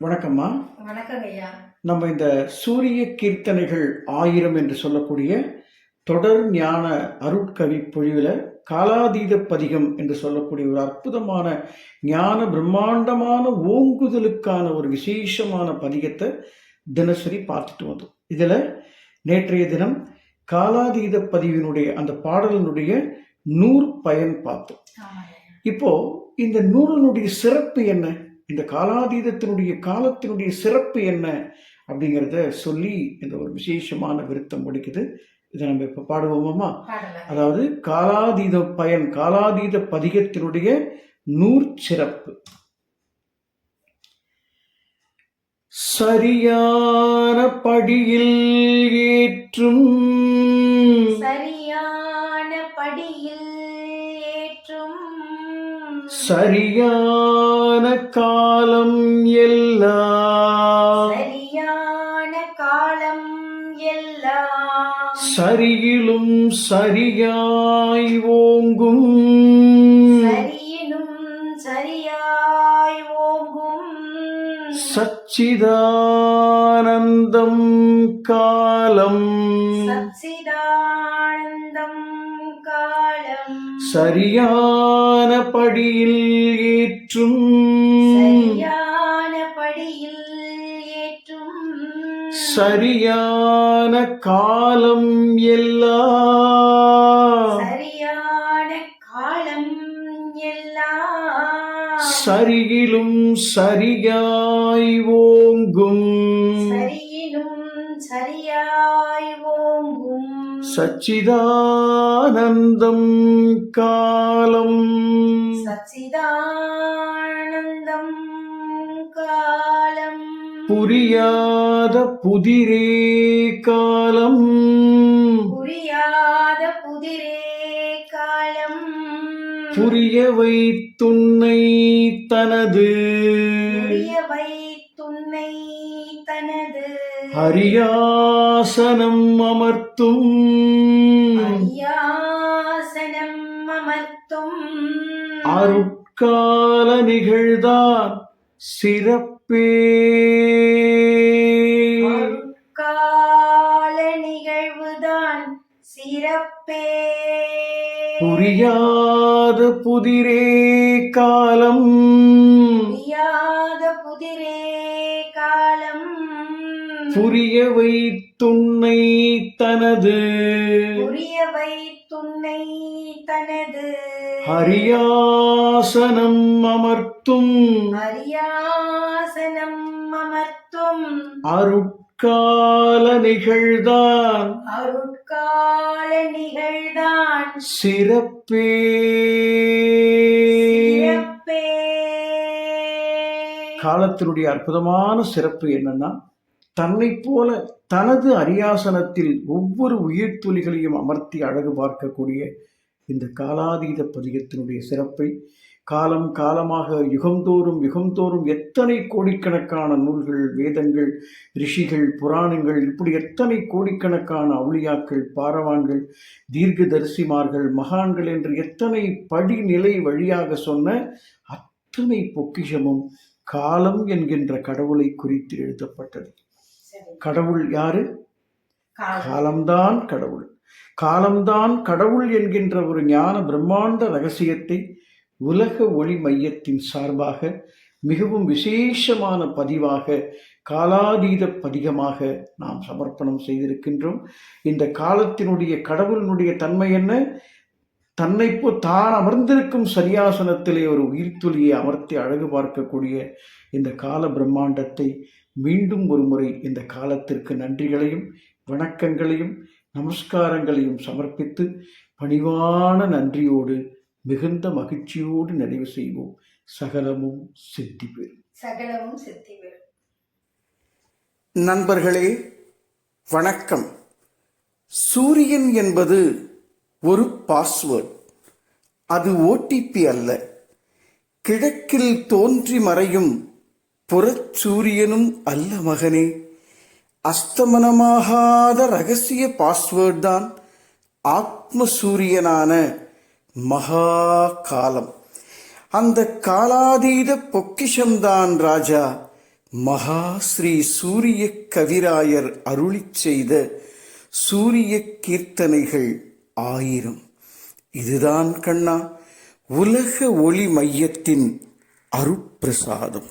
வணக்கம்மா. வணக்கங்க ஐயா நம்ம இந்த சூரிய கீர்த்தனைகள் ஆயிரம் என்று சொல்லக்கூடிய தொடர் ஞான அருட்கவி பொழிவில் காலாதீத பதிகம் என்று சொல்லக்கூடிய ஒரு அற்புதமான ஞான பிரம்மாண்டமான ஓங்குதலுக்கான ஒரு விசேஷமான பதிகத்தை தினசரி பார்த்துட்டு வந்தோம். இதில் நேற்றைய தினம் காலாதீத பதிவினுடைய அந்த பாடலினுடைய நூறு பயன் பார்த்தோம். இப்போ இந்த நூலினுடைய சிறப்பு என்ன? இந்த காலாதீதத்தினுடைய காலத்தினுடைய சிறப்பு என்ன அப்படிங்கிறத சொல்லி இந்த ஒரு விசேஷமான விருத்தம் முடிக்குது. இதை நம்ம இப்போ பாடுவோமாமா அதாவது காலாதீத பயன் காலாதீத பதிகத்தினுடைய நூற் சிறப்பு சரியான படியில் ஏற்றும் சரியான காலம் எல்லாம். சரியான காலம் எல்லாம். சரியிலும் சரியாய் ஓங்கும். சரியினும் சரியாய் ஓங்கும். சச்சிதானந்தம் காலம். சரியான படியில் ஏற்றும். சரியான படியில் ஏற்றும். சரியான காலம் எல்லாம். சரியான காலம் எல்லாம். சரியிலும் சரியாய் ஓங்கும். சச்சிதானந்தம் காலம். சச்சிதானந்தம் காலம். புரியாத புதிரே காலம். புரியாத புதிரே காலம். புரிய வைத்துன்னை தனது ஹரியாசனம் அமர்த்தும். அரியாசனம் அமர்த்தும். அருட்கால நிகழ்தான் சிறப்பே. கால நிகழ்வுதான் சிறப்பே. புரியாத புதிரே காலம். புரியாத புதிரே காலம். புரிய வைத்துன்னை தனது. புரிய வைத்துன்னை தனது. ஹரியாசனம் அமர்த்தும். அரியாசனம் அமர்த்தும். அருட்கால நிகழ்தான். அருட்கால நிகழ்தான். சிறப்பே. சிறப்பே. காலத்தினுடைய அற்புதமான சிறப்பு என்னன்னா தன்னை போல தனது அரியாசனத்தில் ஒவ்வொரு உயிர் துளிகளையும் அமர்த்தி அழகு பார்க்கக்கூடிய இந்த காலாதீத பதிகத்தினுடைய சிறப்பை காலம் காலமாக யுகந்தோறும் யுகந்தோறும் எத்தனை கோடிக்கணக்கான நூல்கள் வேதங்கள் ரிஷிகள் புராணங்கள் இப்படி எத்தனை கோடிக்கணக்கான அவுளியாக்கள் பாரவான்கள் தீர்க்கதரிசிமார்கள் மகான்கள் என்று எத்தனை படிநிலை வழியாக சொன்ன அத்தனை பொக்கிஷமும் காலம் என்கின்ற கடவுளை குறித்து எழுதப்பட்டது. கடவுள் யாரு? காலம். காலம்தான் கடவுள். காலம்தான் கடவுள் என்கின்ற ஒரு ஞான பிரம்மாண்ட ரகசியத்தை உலக ஒளி மையத்தின் சார்பாக மிகவும் விசேஷமான பதிவாக காலாதீத பதிகமாக நாம் சமர்ப்பணம் செய்திருக்கின்றோம். இந்த காலத்தினுடைய கடவுளினுடைய தன்மை என்ன? தன்னை போ தான் அமர்ந்திருக்கும் சரியாசனத்திலே ஒரு உயிர்த்துளியை அமர்த்தி அழகு பார்க்கக்கூடிய இந்த கால பிரம்மாண்டத்தை மீண்டும் ஒரு முறை இந்த காலத்திற்கு நன்றிகளையும் வணக்கங்களையும் நமஸ்காரங்களையும் சமர்ப்பித்து பணிவான நன்றியோடு மிகுந்த மகிழ்ச்சியோடு நிறைவு செய்வோம். சகலமும் சித்தி பெறும். சகலமும் சித்தி பெறும். நண்பர்களே வணக்கம். சூரியன் என்பது ஒரு பாஸ்வேர்ட் அது ஓடிபி அல்ல. கிழக்கில் தோன்றி மறையும் புறச்சூரியனும் அல்ல மகனே. அஸ்தமனமாகாத ரகசிய பாஸ்வேர்ட் தான் ஆத்ம சூரியனான மகா காலம் அந்த காலாதீத பொக்கிஷம்தான் ராஜா மகா ஸ்ரீ சூரிய கவிராயர் அருளிச் செய்த சூரிய கீர்த்தனைகள். ஆயிரம். இதுதான் கண்ணா உலக ஒளி மையத்தின் அருப்பிரசாதம்